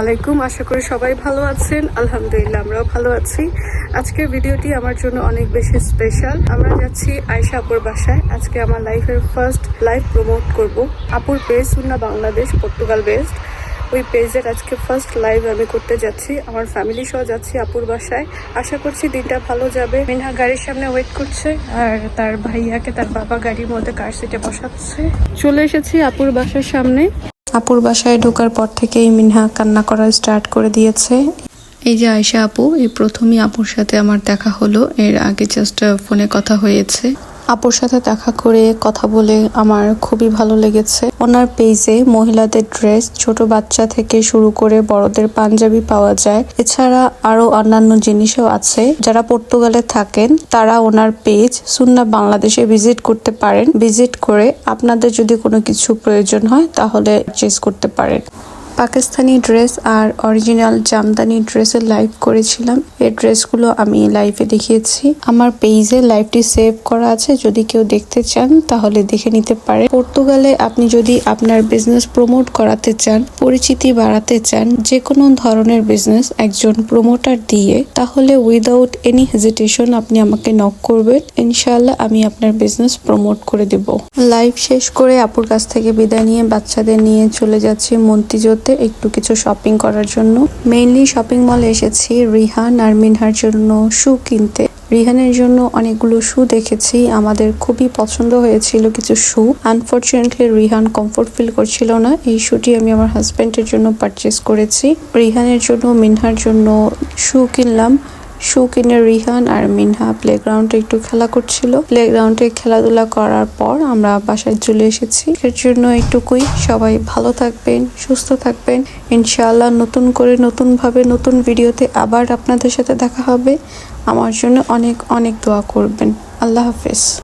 আলাইকুম। আশা করি সবাই ভালো আছেন। আলহামদুলিল্লাহ, আমরাও ভালো আছি। আজকের ভিডিওটি আমার জন্য অনেক বেশি স্পেশাল আমরা যাচ্ছি আয়শা আপুর বাসায়। আজকে আমার লাইফের ফার্স্ট লাইভ প্রমোট করব। আপুর পেজ সুন্না বাংলাদেশ পর্তুগাল বেসড ওই পেজের আজকে ফার্স্ট লাইভ আমি করতে যাচ্ছি। আমার ফ্যামিলি সহ যাচ্ছি আপুর বাসায়। আশা করছি দিনটা ভালো যাবে। মিনহা গাড়ির সামনে ওয়েট করছে আর তার ভাইয়াকে তার বাবা গাড়ির মধ্যে কার সিটে বসাচ্ছে। চলে এসেছি আপুর বাসার সামনে। আপুর বাসায় ঢোকার পর থেকেই মিনহা কান্না করা স্টার্ট করে দিয়েছে। এই যে আয়সা আপু, এই প্রথমই আপুর সাথে আমার দেখা হলো। এর আগে জাস্ট ফোনে কথা হয়েছে। আপুর সাথে দেখা করে কথা বলে আমার খুবই ভালো লেগেছে। ওনার পেজে মহিলাদের ড্রেস ছোট বাচ্চা থেকে শুরু করে বড়দের পাঞ্জাবি পাওয়া যায়। এছাড়া আরও অন্যান্য জিনিসও আছে। যারা পর্তুগালে থাকেন, তারা ওনার পেজ সুন্না বাংলাদেশে ভিজিট করতে পারেন। ভিজিট করে আপনাদের যদি কোনো কিছু প্রয়োজন হয়, তাহলে চেস করতে পারেন। পাকিস্তানি ড্রেস আর অরিজিনাল জামদানি ড্রেসের লাইভ করেছিলাম। এই ড্রেসগুলো আমি লাইভে দেখিয়েছি। আমার পেজে লাইভটি সেভ করা আছে। যদি কেউ দেখতে চান, তাহলে দেখে নিতে পারে। পর্তুগালে আপনি যদি আপনার বিজনেস প্রমোট করাতে চান, পরিচিতি বাড়াতে চান যে কোনো ধরনের বিজনেস একজন প্রমোটার দিয়ে, তাহলে উইদাউট এনি হেজিটেশন আপনি আমাকে নক করবেন। ইনশাআল্লাহ আমি আপনার বিজনেস প্রমোট করে দেব। লাইভ শেষ করে আপুর কাছ থেকে বিদায় নিয়ে বাচ্চাদের নিয়ে চলে যাচ্ছি মন্তিজোতে একটু কিছু শপিং করার জন্য। মেইনলি শপিং মলে এসেছি, রিহান আর মিনহার জন্য শু কিনতে। রিহানের জন্য অনেকগুলো শু দেখেছি, আমাদের খুবই পছন্দ হয়েছিল কিছু shoe unfortunately Rihan comfort feel করছিল না, এই শুটি আমি আমার হাজব্যান্ডের জন্য পারচেস করেছি। রিহানের জন্য, মিনহার জন্য শু কিনলাম। শু কিনে রিহান আর মিনহা প্লেগ্রাউন্ডে একটু খেলা করছিল। প্লেগ্রাউন্ডে খেলাধুলা করার পর আমরা বাসায় চলে এসেছি। এর জন্য একটুকুই সবাই ভালো থাকবেন, সুস্থ থাকবেন। ইনশাআল্লাহ নতুন করে নতুনভাবে নতুন ভিডিওতে আবার আপনাদের সাথে দেখা হবে। আমার জন্য অনেক অনেক দোয়া করবেন। আল্লাহ হাফেজ।